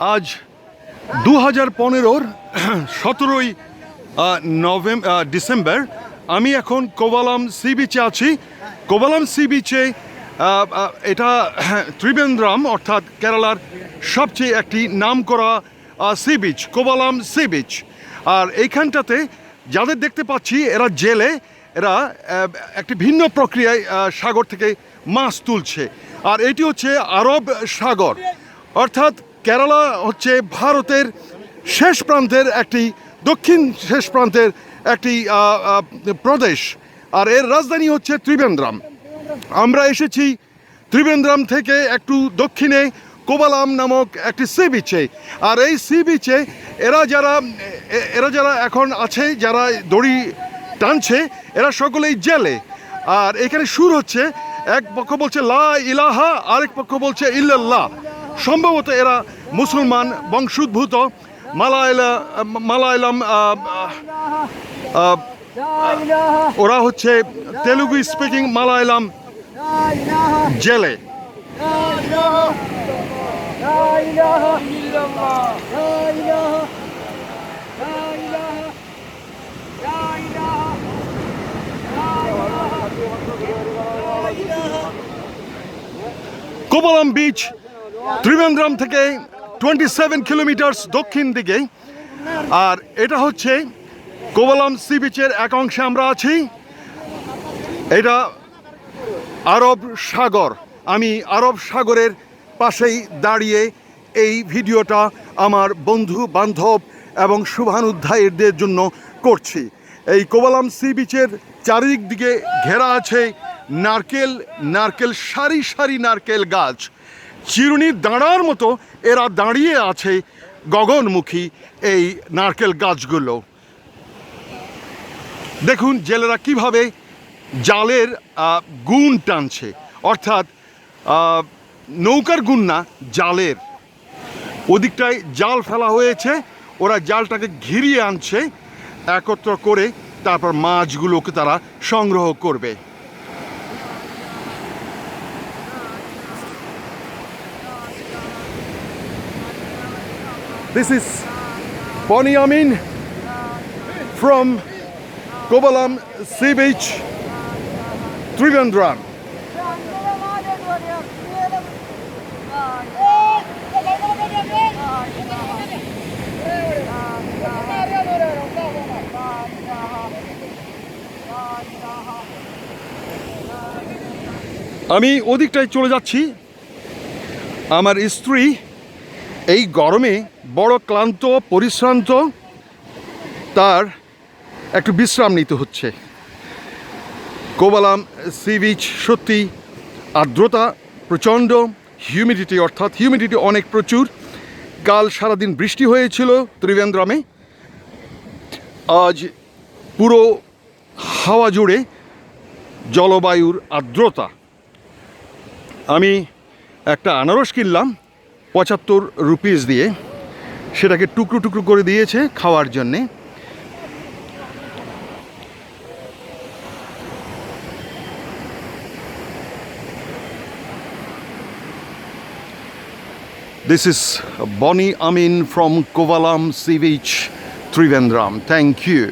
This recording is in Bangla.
আজ দু হাজার পনেরোর সতেরোই নভেম্বর ডিসেম্বর, আমি এখন কোবালাম সি বিচে আছি। কোবালাম সি বিচে এটা ত্রিবেন্দ্রাম, অর্থাৎ কেরালার সবচেয়ে একটি নামকরা sea beach Kovalam sea beach. আর এইখানটাতে যাদের দেখতে পাচ্ছি, এরা জেলে, এরা একটি ভিন্ন প্রক্রিয়ায় সাগর থেকে মাছ তুলছে। আর এটি হচ্ছে আরব সাগর। অর্থাৎ কেরালা হচ্ছে ভারতের শেষ প্রান্তের একটি, দক্ষিণ শেষ প্রান্তের একটি প্রদেশ। আর এর রাজধানী হচ্ছে ত্রিবেন্দ্রাম। আমরা এসেছি ত্রিবেন্দ্রাম থেকে একটু দক্ষিণে কোবালাম নামক একটি সি বিচে। আর এই সি বিচে এরা যারা এরা যারা এখন আছে, যারা দড়ি টানছে, এরা সকলেই জেলে। আর এখানে সুর হচ্ছে, এক পক্ষ বলছে লা ইলাহা, আরেক পক্ষ বলছে ইল্লাল্লাহ। সম্ভবত এরা মুসলমান বংশোদ্ভূত মালায়লা মালায়ালাম ওরা হচ্ছে তেলুগু স্পিকিং মালায়ালাম জেলে। কোবলাম বিচ ত্রিবেন্দ্রম থেকে টোয়েন্টি সেভেন কিলোমিটার্স দক্ষিণ দিকে। আর এটা হচ্ছে কোবলাম সি বিচের এক অংশে আমরা আছি। এটা আরব সাগর। আমি আরব সাগরের পাশেই দাঁড়িয়ে এই ভিডিওটা আমার বন্ধু বান্ধব এবং শুভানুধ্যায়ীদের জন্য করছি। এই কোবালাম সি বিচের চারিদিক দিকে ঘেরা আছে নারকেল নারকেল, সারি সারি নারকেল গাছ। চিরুনির দাঁড়ার মতো এরা দাঁড়িয়ে আছে গগনমুখী এই নারকেল গাছগুলো। দেখুন জেলেরা কীভাবে জালের গুণ টানছে। অর্থাৎ নৌকার গুণ না, জালের। ওদিকটায় জাল ফেলা হয়েছে, ওরা জালটাকে ঘিরিয়ে আনছে, একত্র করে তারপর মাছগুলোকে তারা সংগ্রহ করবে। This is Bonnie Amin from Kovalam Sea Beach, Trivandrum. আমি ওদিকটায় চলে যাচ্ছি আমার স্ত্রী এই গরমে বড় ক্লান্ত, পরিশ্রান্ত, তার একটু বিশ্রাম নিতে হচ্ছে। কোবালাম সি বিচ সত্যি আর্দ্রতা, প্রচণ্ড হিউমিডিটি, অর্থাৎ হিউমিডিটি অনেক প্রচুর। কাল সারাদিন বৃষ্টি হয়েছিল ত্রিবেন্দ্রমে। আজ পুরো হাওয়া জুড়ে জলবায়ুর আর্দ্রতা। আমি একটা আনারস কিনলাম পঁচাত্তর রুপিস দিয়ে সেটাকে টুকরো টুকরো করে দিয়েছে খাওয়ার জন্যে। This is Boni Amin from Kovalam sea beach Trivandrum thank you